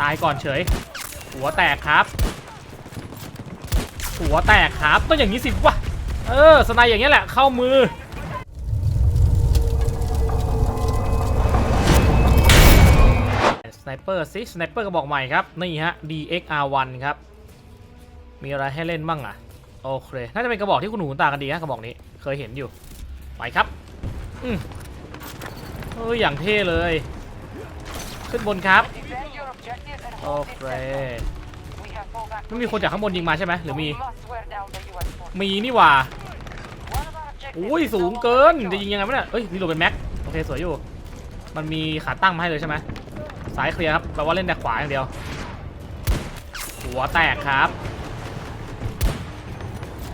ตายก่อนเฉย หัวแตกครับ หัวแตกครับต้องอย่างนี้สิวะเออสไนอย่างเงี้แหละเข้ามือสไนเปอร์สิสไนเปอร์กระบอกใหม่ครับนี่ฮะ DXR1 ครับ มีอะไรให้เล่นบ้างอะโอเคน่าจะเป็นกระบอกที่คุณหนูตากันดีนะกระบอกนี้เคยเห็นอยู่ไปครับอืมเอออย่างเท่เลย ขึ้นบนครับ Defend your objective and โอ hold เค it central. We have fallback ไม่มีคนจากข้างบนยิงมาใช่ไหมหรือมี We must wear down the US force. มีนี่หว่า One of our objectives อุ้ย is สูง no เกิน longer จะยิงยังไงวะเนี่ยเอ้ยนี่โหลดเป็นแม็ก โอเคสวยอยู่ มันมีขาตั้งมาให้เลยใช่ไหมซ้ายเคลียร์ครับ แปลว่าเล่นแต่ขวาอย่างเดียว หัวแตกครับ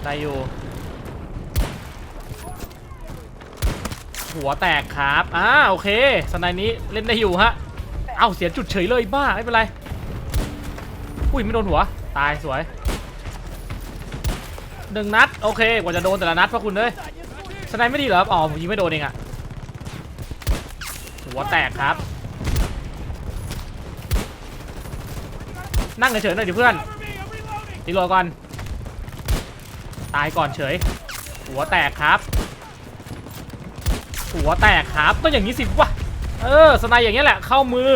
ได้อยู่ หัวแตกครับ อ่าโอเคสไนด์นี้เล่นได้อยู่ฮะเอ้าเสียจุดเฉยเลยบ้าไม่เป็นไร อุ้ยไม่โดนหัว ตายสวยหนึ่งนัดโอเคกว่าจะโดนแต่ละนัดพระคุณเลยสไนไม่ดีเหรอครับอ๋อผมยิงไม่โดนเองอะหัวแตกครับ นั่งเฉยๆหน่อยดิเพื่อนตีโลก่อน ตายก่อนเฉย หัวแตกครับ หัวแตกครับต้องอย่างนี้สิวะเออสไนอย่างเงี้ยแหละเข้ามือ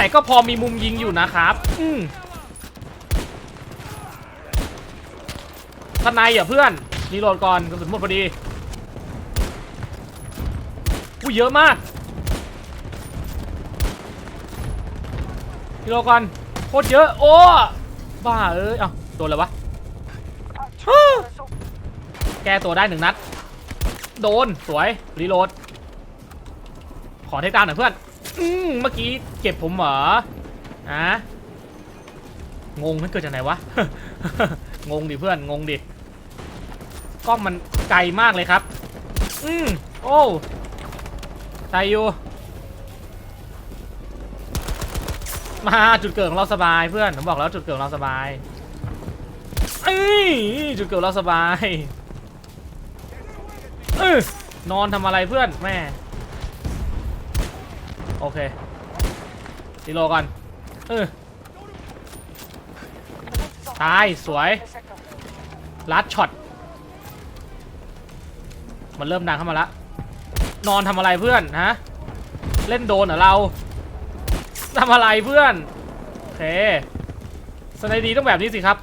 แต่ก็พอมีมุมยิงอยู่นะครับ อืมสไนด์อะเพื่อนรีโหลดก่อนกระสุนหมดพอดีอุ้เยอะมากรีโหลดก่อนโคตรเยอะ โอ้ บ้าเอ้ยเอ้าโดนแล้ววะ แก้ตัวได้หนึ่งนัด โดน สวย รีโหลด ขอเทคดาวน์หน่อยเพื่อน อืมเมื่อกี้เก็บผมเหรออะงงมันเกิดจากไหนวะ งงดิเพื่อน งงดิ กล้องมันไกลมากเลยครับ อืมโอ้ไทยอยู่ มาจุดเกิดของเราสบายเพื่อน ผมบอกแล้วจุดเกิดของเราสบายเอ้ยจุดเกิดของเราสบาย เออนอนทำอะไรเพื่อนแม่ เคตีโลก่อนเออตาย สวยลัดช็อต มันเริ่มดังเข้ามาละ นอนทำอะไรเพื่อนฮะ เล่นโดนเหรอเราทำอะไรเพื่อนโอเคสไนดีต้องแบบนี้สิครับ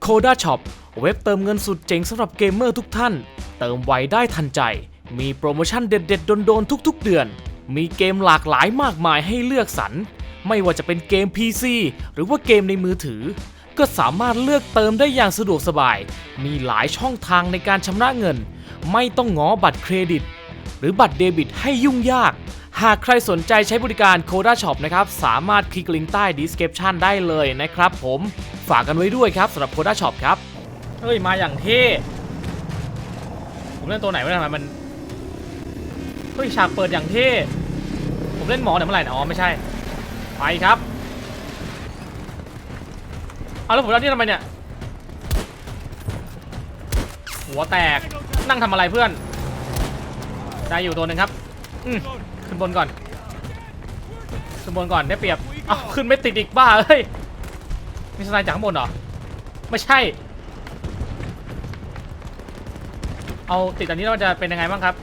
โคด้าช็อปเว็บเติมเงินสุดเจ๋งสำหรับเกมเมอร์ทุกท่าน เติมไวได้ทันใจ มีโปรโมชั่นเด็ดๆโดนๆทุก ๆ เดือน มีเกมหลากหลายมากมายให้เลือกสรร ไม่ว่าจะเป็นเกม PC หรือว่าเกมในมือถือ ก็สามารถเลือกเติมได้อย่างสะดวกสบาย มีหลายช่องทางในการชำระเงิน ไม่ต้องง้อบัตรเครดิต หรือบัตรเดบิตให้ยุ่งยาก หากใครสนใจใช้บริการ Coda Shop นะครับ สามารถคลิกลิงก์ใต้ description ได้เลยนะครับผม ฝากกันไว้ด้วยครับสำหรับ Coda Shop ครับ เฮ้ย มาอย่างเท่ ผมเล่นตัวไหนไม่ได้ทำไมมัน เฮ้ยฉากเปิดอย่างเท่ผมเล่นหมอเนี่ยเมื่อไหร่นะอ๋อไม่ใช่ ไปครับ เอาแล้วผมเล่นที่ทำไมเนี่ย หัวแตก นั่งทำอะไรเพื่อน ได้อยู่ตัวหนึ่งครับ อืมขึ้นบนก่อน ขึ้นบนก่อนได้เปรียบอ้าวขึ้นไม่ติดอีกบ้าเอ้ย มีสไนด์จากข้างบนเหรอ ไม่ใช่ เอาติดอันนี้แล้วมันจะเป็นยังไงบ้างครับ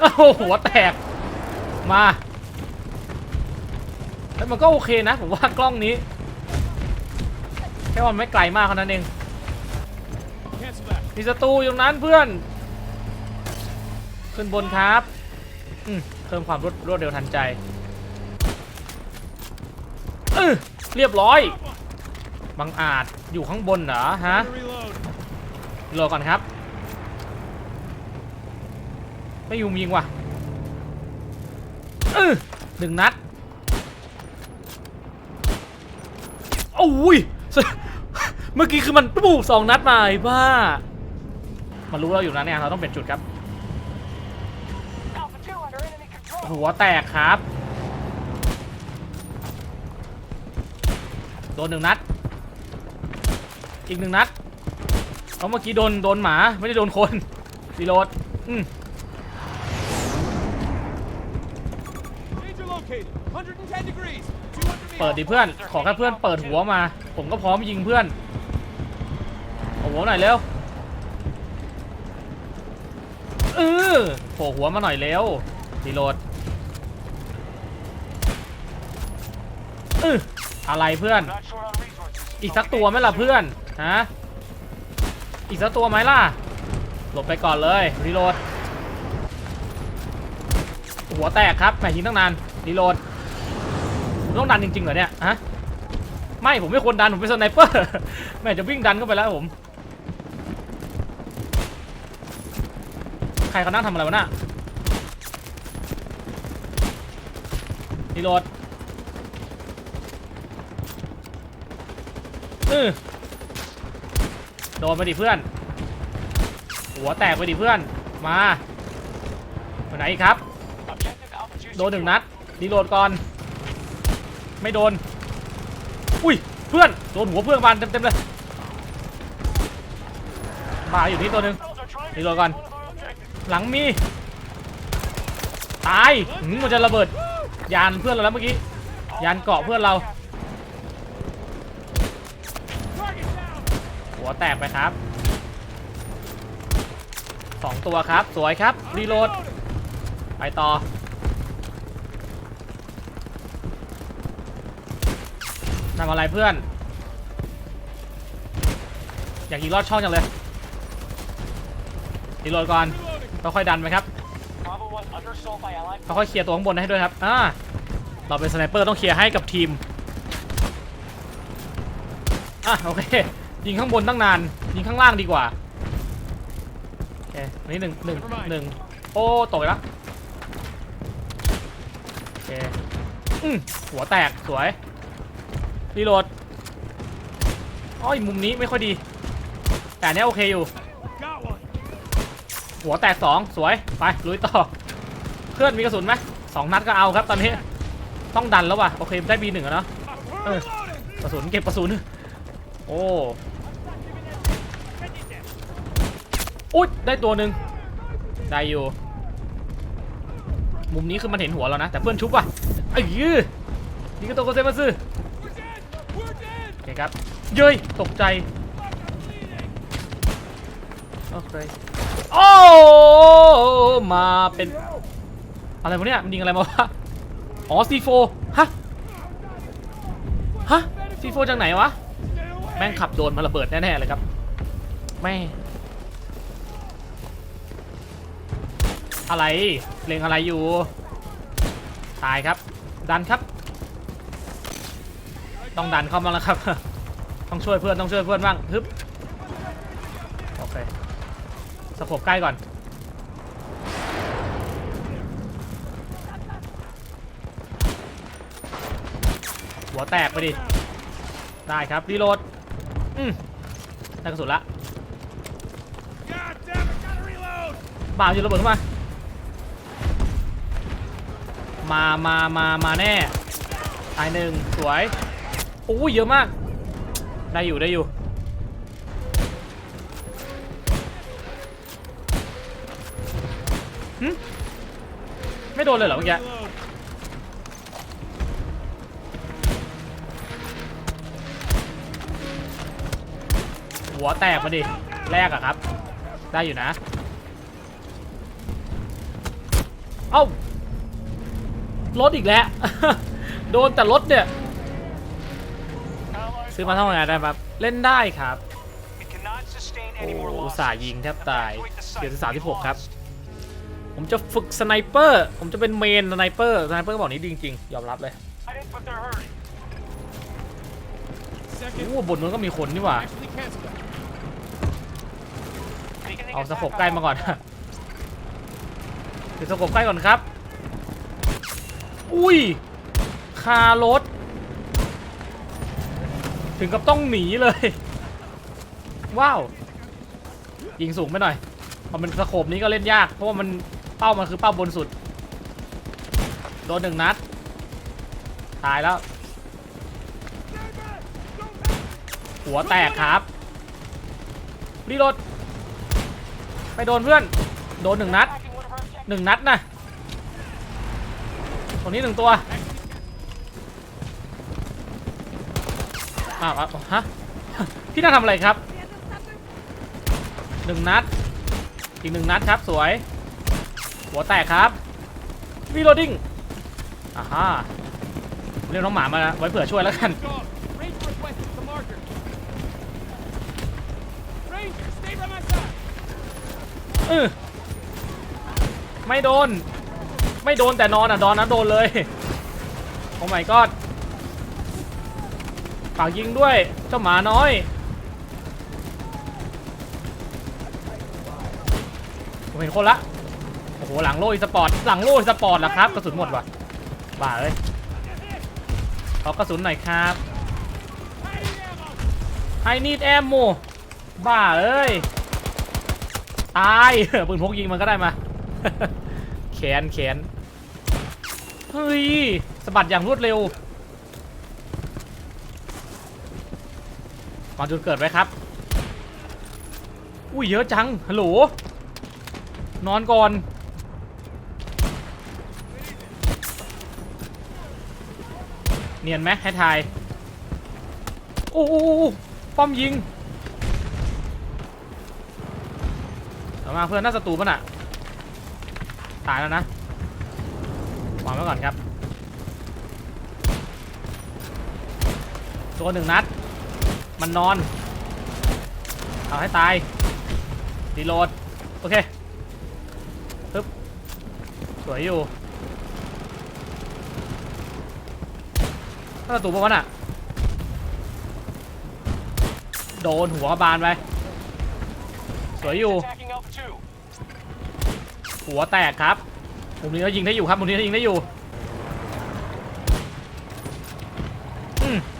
โอ้โหหัวแตก มาแล้วมันก็โอเคนะ ผมว่ากล้องนี้ แค่ว่าไม่ไกลมากเท่านั้นเอง มีศัตรูอยู่นั้นเพื่อน ขึ้นบนครับเพิ่มความรวดรวดเร็วทันใจเออเรียบร้อย บังอาจอยู่ข้างบนเหรอฮะโหลดก่อนครับ ไม่ยุมยิงว่ะเออหนึ่งนัดโอ้ยเมื่อกี้คือมันปุ๊บสองนัดมาไอ้บ้า มันรู้เราอยู่นะเนี่ยเราต้องเปลี่ยนจุดครับหัวแตกครับ โดนหนึ่งนัด อีกหนึ่งนัดเอาเมื่อกี้โดนโดนหมาไม่ได้โดนคนรีโหลดอืม เปิดดิเพื่อน ขอแค่เพื่อนเปิดหัวมา ผมก็พร้อมยิงเพื่อนเอาหัวหน่อยเร็วเออโผล่หัวมาหน่อยเร็วรีโหลดเอออะไรเพื่อน อีกสักตัวไหมล่ะเพื่อน ฮะ อีกสักตัวไหมล่ะ หลบไปก่อนเลยรีโหลด หัวแตกครับแหมยิงตั้งนานรีโหลด ผมต้องดันจริงๆเหรอเนี่ยฮะไม่ผมไม่ควรดันผมเป็นสไนเปอร์แม่จะวิ่งดันเข้าไปแล้วผมใครเขานั่งทำอะไรวะน่ะรีโหลดเออโดนไปดิเพื่อน หัวแตกไปดิเพื่อน มาไปไหนครับ โดนหนึ่งนัดรีโหลดก่อน ไม่โดน อุ้ย เพื่อน โดนหัวเพื่อนบานเต็มๆเลย มาอยู่นี่ตัวหนึ่ง Rebels are trying to Reload gun. one of our objectives. หลังมี ตายหืมมันจะระเบิด ยานเพื่อนเราแล้วเมื่อกี้ ยานเกาะเพื่อนเรา หัวแตกไปครับสองตัวครับ สวยครับ รีโหลด ไปต่อ ทำอะไรเพื่อน อยากยิงลอดช่องจังเลยรีโหลดก่อน Reloading. ค่อยๆดันไปครับ Bravo 1 under assault by Allied ค่อยๆเคลียร์ตัวข้างบนให้ด้วยครับอ่าเราเป็นสไนเปอร์ต้องเคลียร์ให้กับทีมอะโอเคยิงข้างบนตั้งนาน ยิงข้างล่างดีกว่าโอเคอันนี้หนึ่งหนึ่งหนึ่งโอ้ตกอีกแล้วโอเคอืมหัวแตกสวย รีโหลดอ้อยมุมนี้ไม่ค่อยดี แต่เนี้ยโอเคอยู่ หัวแตกสองสวย ไปลุยต่อเพื่อนมีกระสุนไหมสองนัดก็เอาครับตอนนี้ ต้องดันแล้วว่ะ โอเคได้บีหนึ่งอะเนาะกระสุนเก็บกระสุน โอ้อุ๊ยได้ตัวหนึ่งได้อยู่ มุมนี้คือมันเห็นหัวเรานะ แต่เพื่อนชุบว่ะไอ้ยื้อนี่ก็ตัวโกเซมาซึ We're dead. We're dead. โอเครับ เย้ยตกใจ โอเค โอ้มาเป็น อะไรวะเนี่ย มันยิงอะไรมาวะ อ๋อ C4 ฮะ ฮะ C4 จากไหนวะ แม่งขับโดนมาระเบิดแน่ๆเลยครับ แม่อะไรเลงอะไรอยู่ ตายครับ ดันครับ ต้องดันเข้ามาแล้วครับ ต้องช่วยเพื่อนต้องช่วยเพื่อนบ้างฮึบโอเคสกบใกล้ก่อน หัวแตกไปดิ ได้ครับรีโหลดอืมได้กระสุนละบ่าวจะระเบิดเข้ามา มามามามาแน่ ตายหนึ่งสวยโอ้ยเยอะมาก ได้อยู่ได้อยู่หึไม่โดนเลยเหรอเมื่อกี้ หัวแตกมาดิ แรกอะครับ ได้อยู่นะ เอ้ารถอีกแล้ว โดนแต่รถเนี่ย ซื้อมาเท่าไหร่ได้ครับ เล่นได้ครับ We cannot sustain โอ้ any more อุต losses. ส่าห์ยิงแทบตาย Evacuate the site. เดี๋ยวที่สามที่หก We've ครับ lost. ผมจะฝึกสไนเปอร์ ผมจะเป็นเมนสไนเปอร์ สไนเปอร์บอกนี้ดีจริงๆ ยอมรับเลย I didn't put their hurry. Second. โอ้บนนู้นก็มีคนนี่หว่า Actually canceled that. Beginning เอาส attack กบ on ใกล้มาก่อนเดี๋ยวสกบใกล้ก่อนครับ อุ้ย คารถ ถึงกับต้องหนีเลย ว้าว ยิงสูงไปหน่อยพอเป็นสโคบนี้ก็เล่นยาก เพราะว่ามันเป้ามันคือเป้าบนสุด โดนหนึ่งนัด ตายแล้ว หัวแตกครับรีโหลด ไปโดนเพื่อน โดนหนึ่งนัดหนึ่งนัดนะตรงนี้หนึ่งตัว อ้าวอ้าวฮะ พี่น่าทำอะไรครับหนึ่งนัด อีกหนึ่งนัดครับสวย หัวแตกครับวีโรดดิ้งอ่าฮะเรียกน้องหมามาไว้เผื่อช่วยแล้วกัน เออไม่โดน ไม่โดนแต่นอนอะ ดอนนะโดนเลย โอ้ my god ฝากยิงด้วย เจ้าหมาน้อย ผมเห็นคนละ โอ้โห หลังโล่อีสปอร์ต หลังโล่อีสปอร์ตล้วครับ กระสุนหมดว่ะ บ้าเลยขอกระสุนหน่อยครับ I need ammo บ้าเอ้ย ตาย ปืนพกยิงมันก็ได้มา แขนแขน เฮ้ยสะบัดอย่างรวดเร็ว วางจุดเกิดไว้ครับ อุ้ยเยอะจัง ฮัลโหล นอนก่อน เนียนไหมให้ทาย โอ้โหป้อมยิงเอามาเพื่อนน้าศัตรูป่ะน่ะ ตายแล้วนะวางไว้ก่อนครับตัวหนึ่งนัด มันนอน เอาให้ตายดีโหลด โอเคปึ๊บสวยอยู่หน้าตูป่ะวะน่ะ โดนหัวบานไป สวยอยู่ หัวแตกครับมุมนี้ก็ยิงได้อยู่ครับมุมนี้ก็ยิงได้อยู่อืมต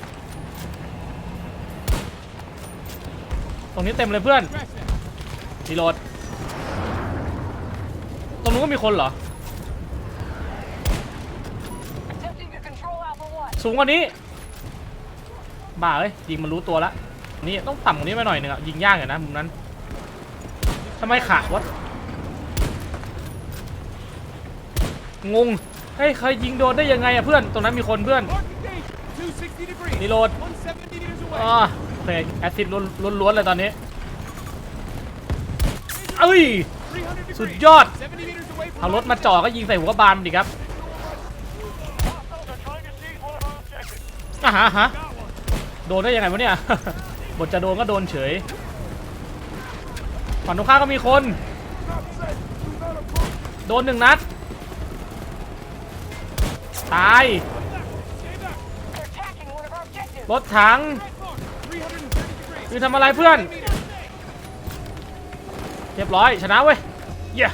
รงนี้เต็มเลยเพื่อน Aggressive. รีโหลดตรงนู้นก็มีคนเหรอ Attempting to control Alpha 1. สูงกว่านี้บ้าเอ้ยยิงมันรู้ตัวละนี่ต้องต่ำกว่านี้ไปหน่อยหนึงอะยิงยากอยู่นะมุมนั้นทำไมขาวะงงเฮ้ยใครยิงโดนได้ยังไงอะเพื่อน ตรงนั้นมีคนเพื่อน Marking danger. 260 degrees. Reload. 170 meters away. อ๋อโโอเค แอซิดล้นล้วนเลยตอนนี้ เอ้ย สุดยอด เอารถมาจ่อก็ยิงใส่หัวบานดิครับอะฮะฮะโดนได้ยังไงวะเนี่ย บทจะโดนก็โดนเฉยฝั่งตรงข้าก็มีคน โดนหนึ่งนัด ตาย รถถัง degrees. คือทำอะไรเพื่อน meters. เรียบร้อยชนะเว้ย เย้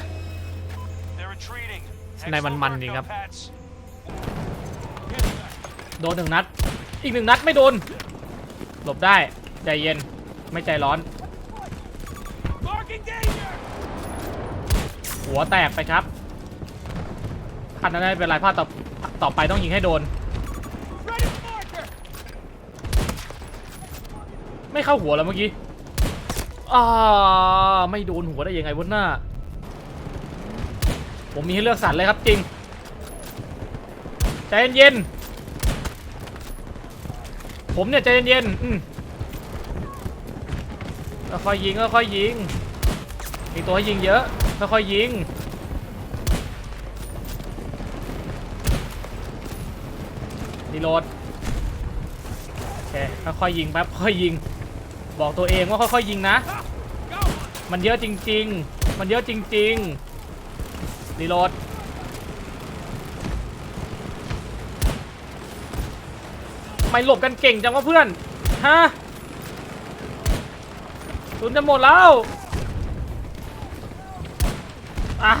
They're retreating. ในมันๆ Excellent จริง work, ครับ Pats. โดนหนึ่งนัด อีกหนึ่งนัดไม่โดน หลบได้ ใจเย็น ไม่ใจร้อน Marking danger. หัวแตกไปครับพลาดนั้นไม่เป็นไรพลาดต่อต่อไปต้องยิงให้โดน ไม่เข้าหัวแล้วเมื่อกี้อ่าไม่โดนหัวได้ยังไงวะหน้า ผมมีให้เลือกสรรเลยครับจริงใจเย็นๆผมเนี่ยใจเย็นๆอืมค่อยยิงค่อยยิงมีตัวให้ยิงเยอะค่อยยิงรีโหลดโอเคค่อยยิงแป๊บค่อยยิง บอกตัวเองว่าค่อยๆยิงนะ มันเยอะจริง ๆ มันเยอะจริงๆรีโหลดไม่หลบกันเก่งจังวะเพื่อน ฮะทุนจะหมดแล้วอ่า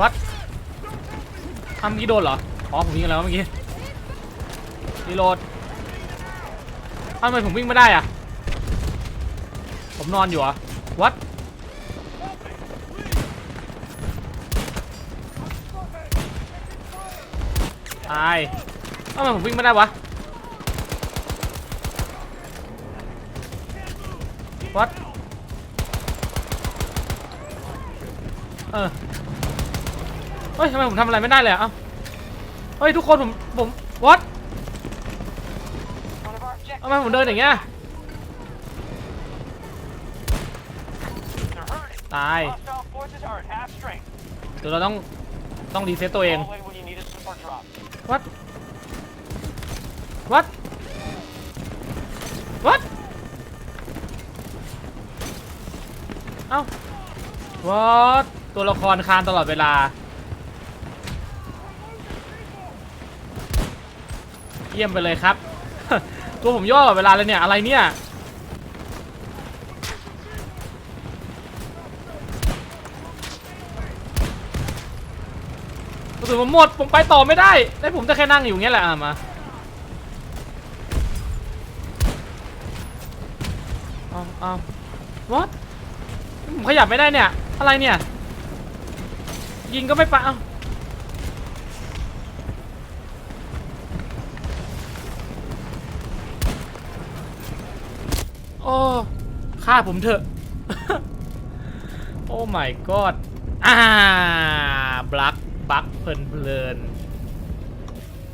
วัด ทำกี้โดนเหรอ อ๋อผมยิงอะไรวเมื่อกี้รีโหลดทำไมผมวิ่งไม่ได้อะผมนอนอยู่เหรอะวัดตายทำไมผมวิ่งไม่ได้วะวัดเออ ฮ้ยทำไมผมทำอะไรไม่ได้เลยอะเฮ้ยทุกคนผมผมวัดทำไมผมเดินอย่างเงี้ยตายเดี๋ยวเราต้องต้องรีเซ็ตตัวเอง Call away when you need a support drop. วัดวัดวัดเอ้าวัดตัวละครคานตลอดเวลา เยี่ยมไปเลยครับ ตัวผมย่อตลอดเวลาเลยเนี่ย อะไรเนี่ย กระสุนผมหมด ผมไปต่อไม่ได้แล้ผมจะแค่นั่งอยู่เงี้ยแหละอะมาเอาเอา what ผมขยับไม่ได้เนี่ย อะไรเนี่ย ยิงก็ไม่ปะเอ้า โอ้ฆ่าผมเถอะ โอ้ my god อ่าบลักบักเพลินเพลิน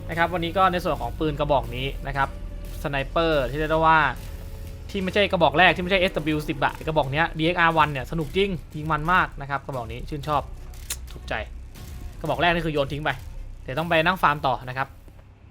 นะครับวันนี้ก็ในส่วนของปืนกระบอกนี้นะครับสไนเปอร์ที่เรียกได้ว่าที่ไม่ใช่กระบอกแรกที่ไม่ใช่ SW10 อะกระบอกเนี้ย DXR1 เนี่ยสนุกจริง ยิงมันมากนะครับกระบอกนี้ชื่นชอบถูกใจ กระบอกแรกนี่คือโยนทิ้งไปเดี๋ยวต้องไปนั่งฟาร์มต่อนะครับ